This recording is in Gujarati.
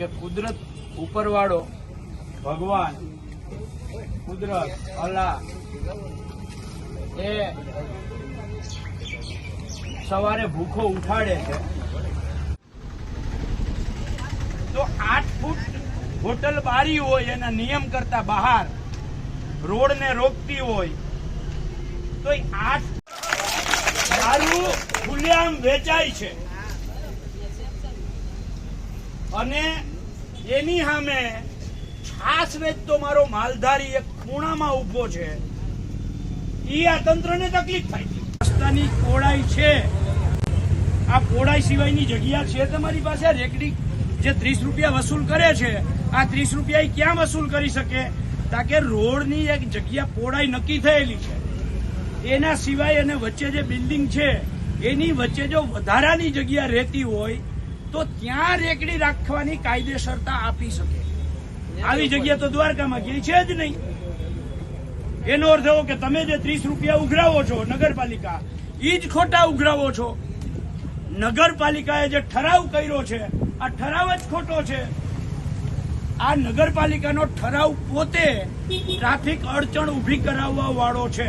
કે કુદરત ઉપરવાળો ભગવાન, કુદરત, અલ્લાહ, એ સવારે ભૂખો ઉઠાડે છે. તો આઠ ફૂટ હોટલ બારી હોય, એના નિયમ કરતા બહાર રોડ ને રોકતી હોય, તો આઠ દારૂ ખુલ્લેઆમ વેચાય છે. અને એની સામે છાસ વેચતો મારો માલધારી એક ખૂણામાં ઊભો છે. ઈ આ તંત્રને તકલીફ થાય છે. રસ્તાની પહોળાઈ છે. આ પહોળાઈ સિવાયની જગ્યા છે તમારી પાસે? રેકડી જે ત્રીસ રૂપિયા વસૂલ કરે છે, આ ત્રીસ રૂપિયા એ ક્યાં વસૂલ કરી શકે? તાકે રોડની એક જગ્યા પહોળાઈ નક્કી થયેલી છે. એના સિવાય અને વચ્ચે જે બિલ્ડિંગ છે, એની વચ્ચે જો વધારાની જગ્યા રહેતી હોય તો ત્યાં રેકડી રાખવાની કાયદેસરતા આપી શકે. આવી જગ્યા તો દ્વારકામાં ક્યાંય છે જ નહીં. એનો અર્થ એવો કે તમે જે ત્રીસ રૂપિયા ઉઘરાવો છો નગરપાલિકા, ઈ જ ખોટા ઉઘરાવો છો. નગરપાલિકાએ જે ઠરાવ કર્યો છે, આ ઠરાવ જ ખોટો છે. આ નગરપાલિકાનો ઠરાવ પોતે ટ્રાફિક અડચણ ઊભી કરાવવા વાળો છે.